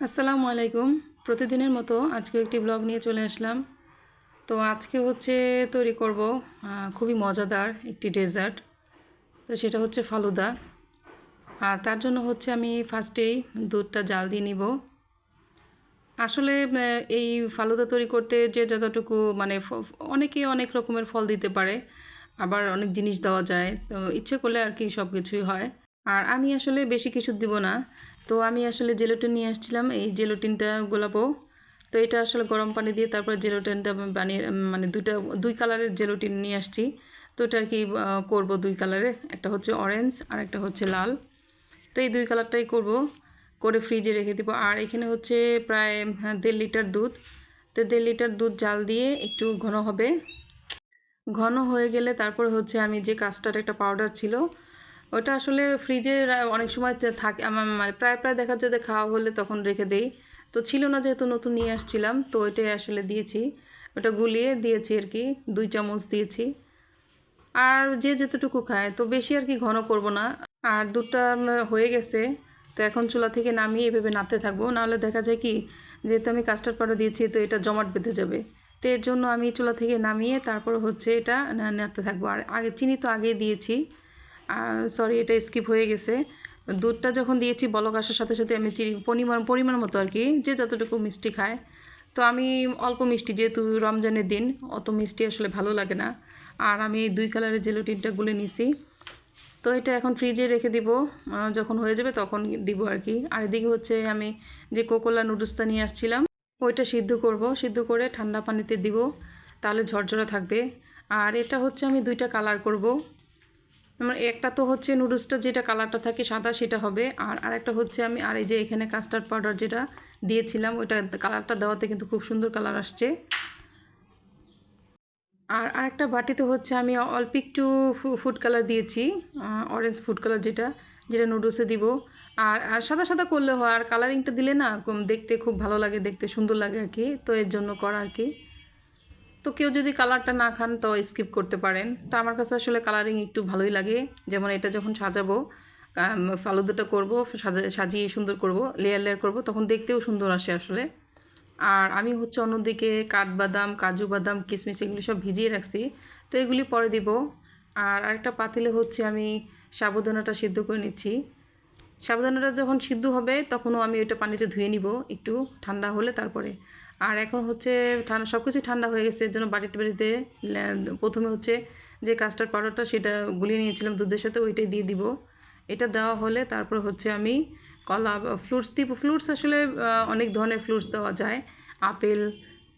আসসালামু আলাইকুম। প্রতিদিনের মতো আজকে একটি ব্লগ নিয়ে চলে আসলাম। তো আজকে হচ্ছে তৈরি করব খুবই মজাদার একটি ডেজার্ট তো সেটা হচ্ছে ফালুদা। আর তার জন্য হচ্ছে আমি ফার্স্টেই দুধটা জাল দিয়ে নিব। আসলে এই ফালুদা তৈরি করতে যে যতটুকু মানে অনেকে অনেক রকমের ফল দিতে পারে, আবার অনেক জিনিস দেওয়া যায়। তো ইচ্ছে করলে আর কি সব কিছুই হয়। আর আমি আসলে বেশি কিছু দিব না। তো আমি আসলে জেলোটিন নিয়ে আসছিলাম এই জেলোটিনটা গোলাবো তো এটা আসলে গরম পানি দিয়ে তারপরে জেলোটিনটা বানিয়ে মানে দুইটা দুই কালারের জেলোটিন নিয়ে আসছি। তো এটা আর কি করব দুই কালারের একটা হচ্ছে অরেঞ্জ আর একটা হচ্ছে লাল। তো এই দুই কালারটাই করব। করে ফ্রিজে রেখে দিব। আর এখানে হচ্ছে প্রায় হ্যাঁ, দেড় লিটার দুধ। তো দেড় লিটার দুধ জাল দিয়ে একটু ঘন হবে। ঘন হয়ে গেলে তারপর হচ্ছে আমি যে কাস্টার্ড একটা পাউডার ছিল ওটা আসলে ফ্রিজে অনেক সময় থাকে আমার মানে প্রায় প্রায় দেখা যায় যে খাওয়া হলে তখন রেখে দেই। তো ছিল না যেহেতু নতুন নিয়ে আসছিলাম, তো ওইটাই আসলে দিয়েছি। ওটা গুলিয়ে দিয়েছি আর কি, দুই চামচ দিয়েছি। আর যে যতটুকু খায়, তো বেশি আর কি ঘন করব না। আর দুধটা হয়ে গেছে, তো এখন চুলা থেকে নামিয়ে এভাবে নাড়তে থাকব। নাহলে দেখা যায় কি, যেহেতু আমি কাস্টার্ড পাউডার দিয়েছি, তো এটা জমাট বেঁধে যাবে। তো এর জন্য আমি চুলা থেকে নামিয়ে তারপর হচ্ছে এটা নাড়তে থাকব। আর আগে, চিনি তো আগে দিয়েছি। সরি এটা স্কিপ হয়ে গেছে। দুধটা যখন দিয়েছি বলক আসার সাথে সাথে আমি চিনি পরিমাণ পরিমাণ মতো আর কি, যে যতটুকু মিষ্টি খায়। তো আমি অল্প মিষ্টি, যেহেতু রমজানের দিন, অত মিষ্টি আসলে ভালো লাগে না। আর আমি দুই কালারের জেলোটিনটা গুলে নিছি। তো এটা এখন ফ্রিজে রেখে দিব। যখন হয়ে যাবে তখন দিব আর কি। আর এদিকে হচ্ছে আমি যে কোকোলা নুডলসটা নিয়ে আসছিলাম, ওইটা সিদ্ধ করব। সিদ্ধ করে ঠান্ডা পানিতে দিব, তাহলে ঝরঝরা থাকবে। আর এটা হচ্ছে আমি দুইটা কালার করব। আমার একটা তো হচ্ছে নুডলসটা যেটা কালারটা থাকে সাদা, সেটা হবে। আর আরেকটা হচ্ছে আমি, আর এই যে এখানে কাস্টার্ড পাউডার যেটা দিয়েছিলাম, ওইটা কালারটা দেওয়াতে কিন্তু খুব সুন্দর কালার আসছে। আর আরেকটা বাটিতে হচ্ছে আমি অল্প একটু ফুড কালার দিয়েছি অরেঞ্জ ফুড কালার যেটা যেটা নুডলসে দিব। আর আর সাদা সাদা করলে হয়, আর কালারিংটা দিলে না দেখতে খুব ভালো লাগে, দেখতে সুন্দর লাগে আর কি, তো এর জন্য করা আর কি। তো কেউ যদি কালারটা না খান তো স্কিপ করতে পারেন। তো আমার কাছে আসলে কালারিং একটু ভালোই লাগে। যেমন এটা যখন সাজাবো ফালুদাটা করব, সাজা- সাজিয়ে সুন্দর করব লেয়ার লেয়ার করব, তখন দেখতেও সুন্দর আসে আসলে। আর আমি হচ্ছে অন্যদিকে কাঠবাদাম, কাজু বাদাম কিশমিশ এগুলি সব ভিজিয়ে রাখছি। তো এগুলি পরে দিব। আর আরেকটা পাতিলে হচ্ছে আমি সাবুদানাটা সিদ্ধ করে নিচ্ছি। সাবুদানাটা যখন সিদ্ধ হবে তখনও আমি ওইটা পানিতে ধুয়ে নিব একটু, ঠান্ডা হলে তারপরে। আর এখন হচ্ছে ঠান্ডা সব কিছু ঠান্ডা হয়ে গেছে, এর জন্য বাড়িতে বাড়িতে প্রথমে হচ্ছে যে কাস্টার্ড পাউডারটা সেটা গুলিয়ে নিয়েছিলাম দুধের সাথে, ওইটাই দিয়ে দিব। এটা দেওয়া হলে তারপর হচ্ছে আমি কলা, ফ্রুটস দিব। ফ্রুটস আসলে অনেক ধরনের ফ্রুটস দেওয়া যায়। আপেল,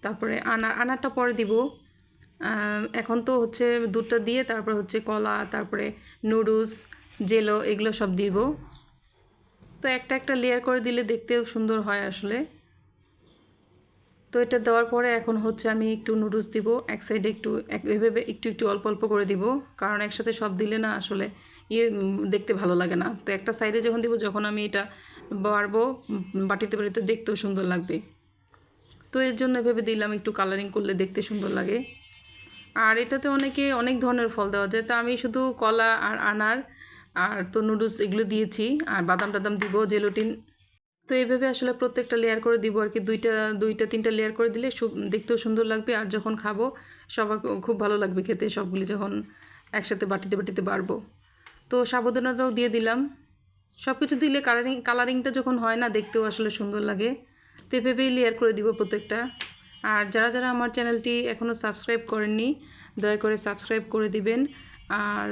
তারপরে আনার আনারটা পরে দিব। এখন তো হচ্ছে দুধটা দিয়ে তারপর হচ্ছে কলা, তারপরে নুডলস, জেলো, এগুলো সব দিব। তো একটা একটা লেয়ার করে দিলে দেখতেও সুন্দর হয় আসলে। তো এটা দেওয়ার পরে এখন হচ্ছে আমি একটু নুডলস দিব, এক সাইডে একটু, এক- এভাবে একটু একটু অল্প অল্প করে দিব। কারণ একসাথে সব দিলে না আসলে ইয়ে দেখতে ভালো লাগে না। তো একটা সাইডে যখন দিব, যখন আমি এটা বাড়বো বাটিতে বাটিতে দেখতেও সুন্দর লাগবে। তো এর জন্য এভাবে দিলাম একটু কালারিং করলে দেখতে সুন্দর লাগে। আর এটাতে অনেকে অনেক ধরনের ফল দেওয়া যায়। তো আমি শুধু কলা আর আনার আর তো নুডলস এগুলো দিয়েছি। আর বাদাম টাদাম দিব জেলোটিন তো এইভাবে আসলে প্রত্যেকটা লেয়ার করে দিব আর কি। দুইটা দুইটা, তিনটা লেয়ার করে দিলে দেখতেও সুন্দর লাগবে আর যখন খাব সবার খুব ভালো লাগবে খেতে সবগুলি যখন একসাথে বাটিতে বাটিতে বাড়বো। তো সাবধানতাও দিয়ে দিলাম। সব কিছু দিলে কালারিং কালারিংটা যখন হয় না দেখতেও আসলে সুন্দর লাগে। তো এভাবেই লেয়ার করে দিব প্রত্যেকটা। আর যারা যারা আমার চ্যানেলটি এখনও সাবস্ক্রাইব করেননি, দয়া করে সাবস্ক্রাইব করে দিবেন। আর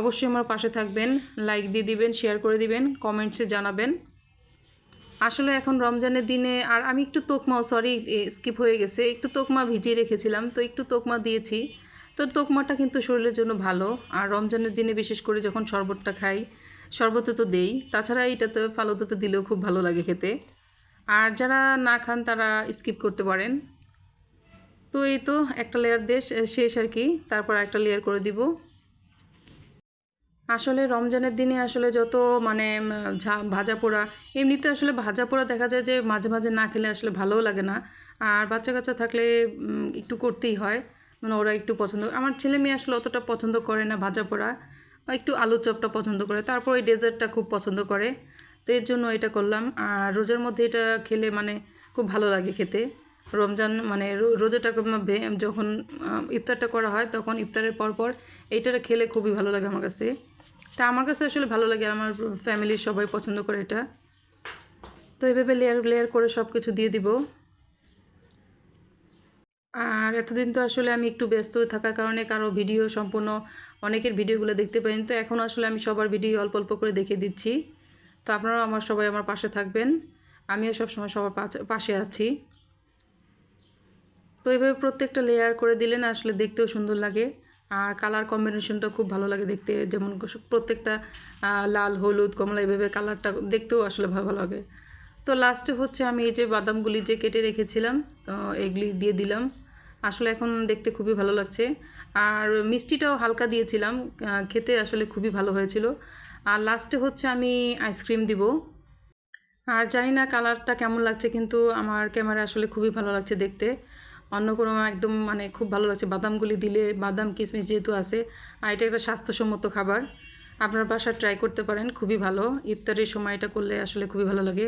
অবশ্যই আমার পাশে থাকবেন লাইক দিয়ে দিবেন শেয়ার করে দিবেন কমেন্টসে জানাবেন। আসলে এখন রমজানের দিনে, আর আমি একটু তোকমা সরি স্কিপ হয়ে গেছে। একটু তোকমা ভিজিয়ে রেখেছিলাম, তো একটু তোকমা দিয়েছি। তো তোকমাটা কিন্তু শরীরের জন্য ভালো। আর রমজানের দিনে বিশেষ করে যখন শরবতটা খাই, শরবতে তো দেই। তাছাড়া এটা এইটাতে ফালুদাতে দিলেও খুব ভালো লাগে খেতে। আর যারা না খান, তারা স্কিপ করতে পারেন। তো এই তো, একটা লেয়ার দিয়ে শেষ আর কি। তারপর একটা লেয়ার করে দিব। আসলে রমজানের দিনে আসলে যত মানে ঝা- ভাজা পোড়া, এমনিতে আসলে ভাজা পোড়া দেখা যায় যে মাঝে মাঝে না খেলে আসলে ভালোও লাগে না। আর বাচ্চা কাচ্চা থাকলে একটু করতেই হয়। মানে ওরা একটু পছন্দ আমার ছেলে মেয়ে আসলে অতটা পছন্দ করে না ভাজা পোড়া। একটু আলু চপটা পছন্দ করে, তারপর ওই ডেজার্টটা খুব পছন্দ করে। তো এর জন্য এটা করলাম। আর রোজার মধ্যে এটা খেলে মানে খুব ভালো লাগে খেতে। রমজান মানে রোজাটা যখন ইফতারটা করা হয় তখন ইফতারের পর পর এইটা খেলে খুবই ভালো লাগে আমার কাছে। তা আমার কাছে আসলে ভালো লাগে, আমার ফ্যামিলির সবাই পছন্দ করে এটা। তো এভাবে লেয়ার লেয়ার করে সব কিছু দিয়ে দিব। আর এতদিন তো আসলে আমি একটু ব্যস্ত থাকার কারণে কারও ভিডিও সম্পূর্ণ অনেকের ভিডিওগুলো দেখতে পাইনি, তো এখন আসলে আমি সবার ভিডিও অল্প অল্প করে দেখে দিচ্ছি। তো আপনারাও আমার, সবাই আমার পাশে থাকবেন। আমিও সবসময় সবার পাশে- আছি। তো এইভাবে প্রত্যেকটা লেয়ার করে দিলেন আসলে দেখতেও সুন্দর লাগে। আর কালার কম্বিনেশনটা খুব ভালো লাগে দেখতে। যেমন প্রত্যেকটা লাল, হলুদ, কমলা এইভাবে কালারটা দেখতেও আসলে ভালো লাগে। তো লাস্টে হচ্ছে আমি এই যে বাদামগুলি যে কেটে রেখেছিলাম এগুলি দিয়ে দিলাম। আসলে এখন দেখতে খুবই ভালো লাগছে। আর মিষ্টিটাও হালকা দিয়েছিলাম খেতে আসলে খুবই ভালো হয়েছিল। আর লাস্টে হচ্ছে আমি আইসক্রিম দিব। আর জানি না কালারটা কেমন লাগছে, কিন্তু আমার ক্যামেরা আসলে খুবই ভালো লাগছে দেখতে। অন্য কোনো একদম মানে খুব ভালো লাগছে। বাদামগুলি দিলে, বাদাম, কিশমিশ যেহেতু আছে, আর এটা একটা স্বাস্থ্যসম্মত খাবার। আপনার বাসা ট্রাই করতে পারেন, খুবই ভালো। ইফতারের সময় এটা করলে আসলে খুবই ভালো লাগে।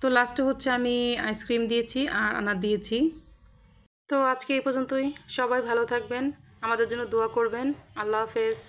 তো লাস্টে হচ্ছে আমি আইসক্রিম দিয়েছি আর আনার দিয়েছি। তো আজকে এই পর্যন্তই। সবাই ভালো থাকবেন। আমাদের জন্য দোয়া করবেন। আল্লাহ হাফেজ।